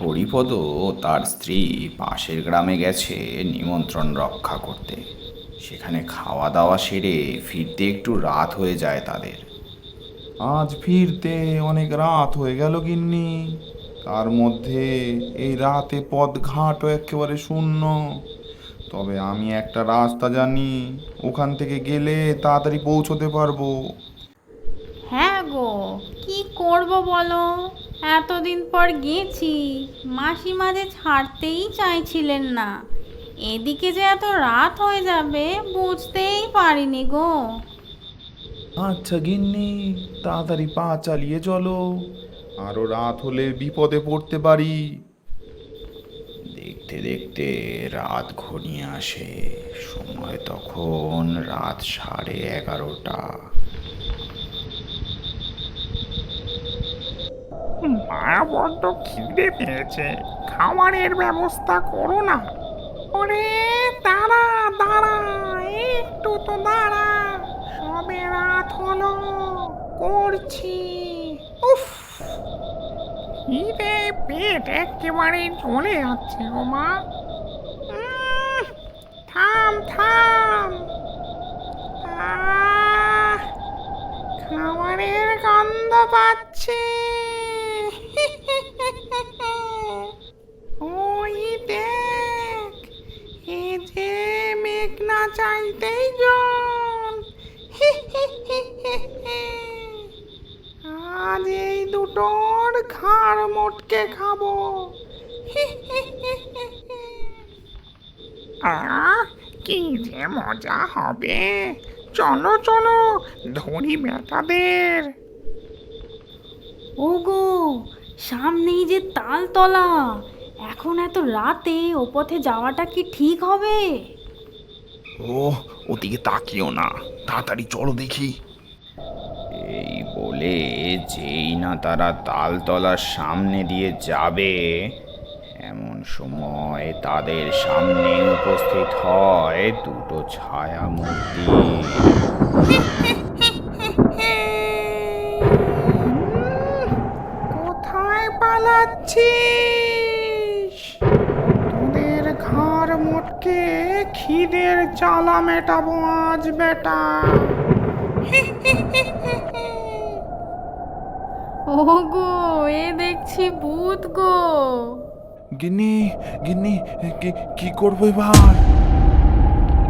হরিপদ তার স্ত্রী পাশের গ্রামে গেছে নিমন্ত্রণ রক্ষা করতে। সেখানে খাওয়া দাওয়া সেরে ফিরতে একটু রাত হয়ে যায় তাদের। আজ ফিরতে অনেক রাত হয়ে গেল গিন্নি। তার মধ্যে এই রাতে পথ ঘাটও একেবারে শূন্য। তবে আমি একটা রাস্তা জানি ওখান থেকে গেলে তাড়াতাড়ি পৌঁছতে পারব। হ্যাঁ গো কি করব বলো? এতদিন পর গেছি মাসিমা যে ছাড়তেই চাইছিলেন না। এদিকে যে এত রাত হয়ে যাবে বুঝতেই পারিনি গো। আচ্ছা গিন্নি তাড়াতাড়ি পা চালিয়ে চলো। আরও রাত হলে বিপদে পড়তে পারি। দেখতে দেখতে রাত ঘনিয়ে আসে। সময় তখন রাত সাড়ে এগারোটা। মা বড্ড খিদে পেয়েছে। খাবারের ব্যবস্থা করো না। ওরে, দাঁড়া দাঁড়া, একটু তো দাঁড়া। সবে রাত হলো, করছি। উফ! খিদে পেট একেবারে চলে যাচ্ছে গো মা। থাম থাম। খাবারের গন্ধ পাচ্ছি। ওই দেখ, এ যে মেঘ না চাইতেই জল। আজ এই দুটোর ঘাড় মোটকে খাব। আহ কি যে মজা হবে। চলো চলো ধরি বেটাদের ওগো সামনেই যে তালতলা। এখন এত রাতে ও পথে যাওয়াটা কি ঠিক হবে? ও ওদিকে তাকিও না। তাড়াতাড়ি চলো দেখি। বলে, যেই না তারা তালতলার সামনে দিয়ে যাবে, এমন সময় তাদের সামনে উপস্থিত হয় দুটো ছায়া মূর্তি কোথায় পালাচ্ছিস? তোদের ঘর মোটকে খিদের জ্বালা মেটাবো আজ, বেটা। ওগো এ দেখছি ভূত গো। গিন্নি গিন্নি কি- কি করব এবার?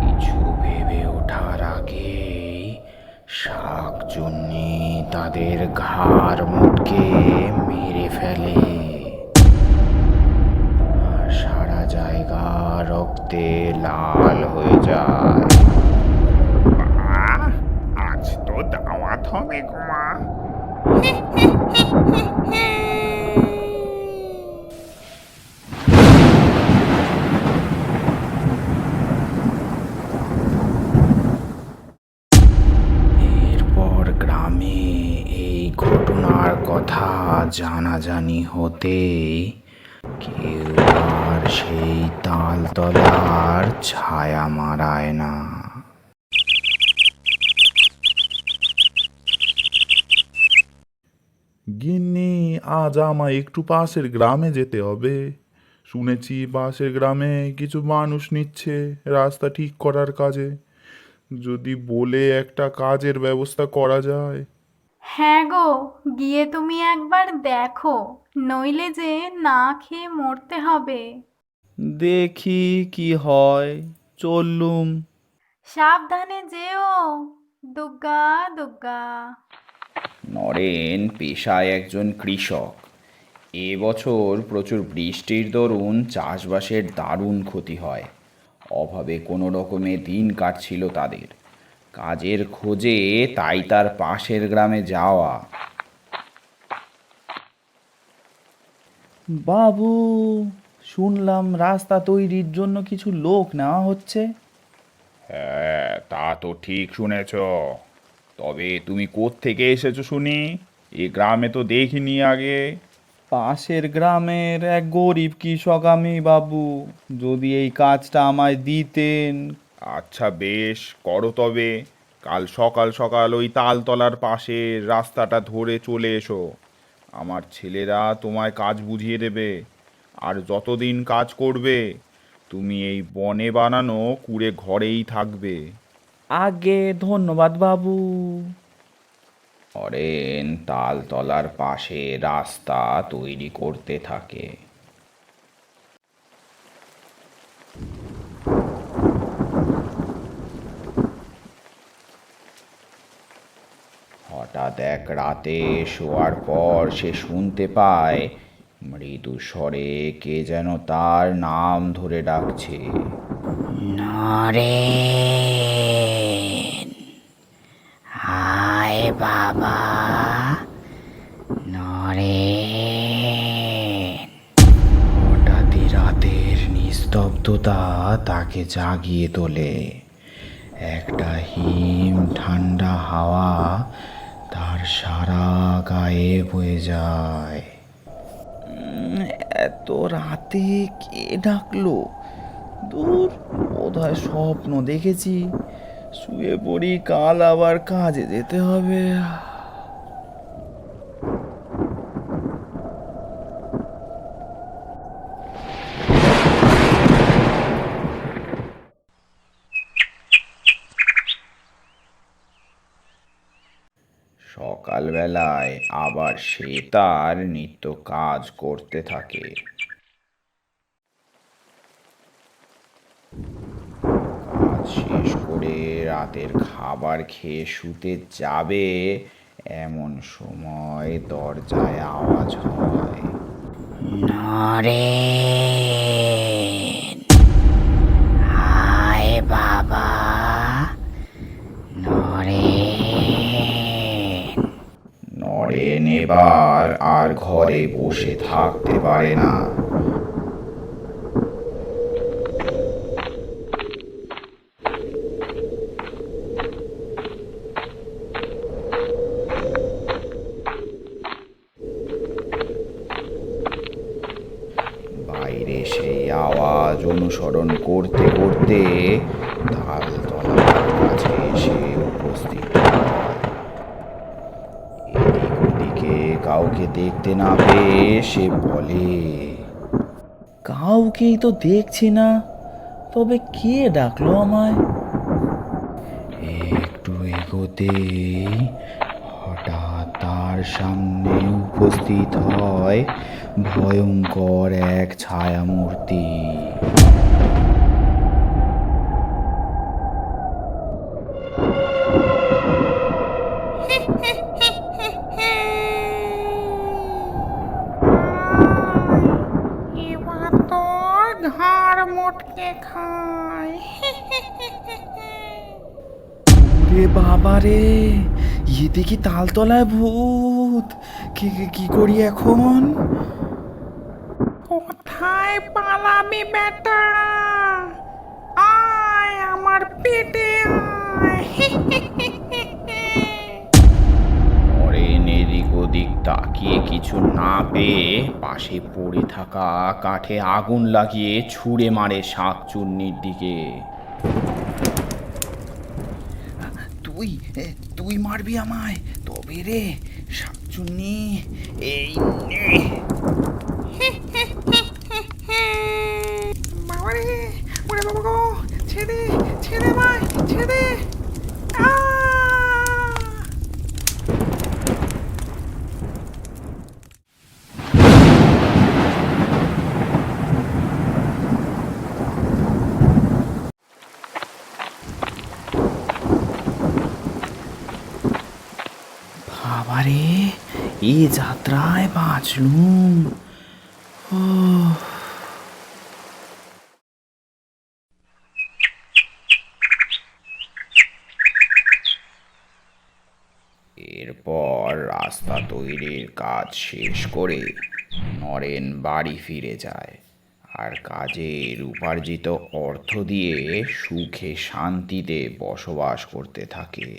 কিছু ভেবে ওঠার আগে শাক জন্যে তাদের ঘাড় মুটকে মেরে ফেলে। আর সারা জায়গা রক্তে লাল হয়ে যায়। কথা জানাজানি হতে কেউ আর সেই তালতলার ছায়া মারায় না গিন্নি আজ আমায় একটু পাশের গ্রামে যেতে হবে। শুনেছি পাশের গ্রামে কিছু মানুষ নিচ্ছে রাস্তা ঠিক করার কাজে। যদি বলে একটা কাজের ব্যবস্থা করা যায়। হ্যাঁ গো গিয়ে তুমি একবার দেখো নইলে যে না খেয়ে মরতে হবে। দেখি কি হয় চললুম। সাবধানে যেও দুগ্গা দুগ্গা। নরেন পেশায় একজন কৃষক। এবছর প্রচুর বৃষ্টির দরুন চাষবাসের দারুণ ক্ষতি হয়। অভাবে কোনো রকমে দিন কাটছিল তাদের। কাজের খোঁজে তাই তার পাশের গ্রামে যাওয়া। বাবু শুনলাম রাস্তা তৈরির জন্য কিছু লোক নেওয়া হচ্ছে। হ্যাঁ তা তো ঠিক শুনেছ। তবে তুমি থেকে এসেছ শুনি? এ গ্রামে তো দেখিনি আগে। পাশের গ্রামের এক গরিব কৃষক আমি বাবু। যদি এই কাজটা আমায় দিতেন। আচ্ছা বেশ করো তবে। কাল সকাল সকাল ওই তালতলার পাশে রাস্তাটা ধরে চলে এসো। আমার ছেলেরা তোমায় কাজ বুঝিয়ে দেবে। আর যতদিন কাজ করবে তুমি এই বনে বানানো কুড়ে ঘরেই থাকবে। আগে ধন্যবাদ বাবু। নরেন তালতলার পাশে রাস্তা তৈরি করতে থাকে। হঠাৎ এক রাতে শোয়ার পর সে শুনতে পায় মৃদু স্বরে কে যেন তার নাম ধরে ডাকছে। হায় বাবা। নরেন। হঠাৎই রাতের নিস্তব্ধতা তাকে জাগিয়ে তোলে। একটা হিম ঠান্ডা হাওয়া তার সারা গায়ে বয়ে যায়। এত রাতে কে ডাকলো? দূর, বোধহয় স্বপ্ন দেখেছি। শুয়ে পড়ি, কাল আবার কাজে যেতে হবে। সকালবেলায় আবার সে তার নিত্য কাজ করতে থাকে। শেষ করে রাতের খাবার খেয়ে শুতে যাবে এমন সময় দরজায় আওয়াজ হয়। নরেন। হায় বাবা। নরেন। নরেন এবার আর ঘরে বসে থাকতে পারে না। সেই আওয়াজ অনুসরণ করতে করতে তালতলার কাছে এসে উপস্থিত এদিক ওদিকে কাউকে দেখতে না পেয়ে সে বলে, কাউকেই তো দেখছি না, তবে কে ডাকলো আমায়? একটু এগোতে হঠাৎ তার সামনে উপস্থিত হয় ভয়ঙ্কর এক ছায়ামূর্তি। ঘাড় মোটকে খায় রে বাবা রে ইয়েতে কি তালতলায় ভূত। কি কি- কি করি এখন? কোথায় পালাবি বেটা? আয় আমার পেটে আয়। নরেন এদিক ওদিক তাকিয়ে কিছু না পেয়ে পাশে পড়ে থাকা কাঠে আগুন লাগিয়ে ছুঁড়ে মারে শাকচুন্নির দিকে। তুই তুই মারবি আমায়। তবে রে শাকচুন্নি এই নে বাবা রে ওরে বাবা গো ছেড়ে ছেড়ে ভাই ছেড়ে আহ! বাবারে এই যাত্রায় বাঁচলুম। ও এরপর রাস্তা তৈরির কাজ শেষ করে নরেন বাড়ি ফিরে যায় আর কাজের উপার্জিত অর্থ দিয়ে সুখে শান্তিতে বসবাস করতে থাকে।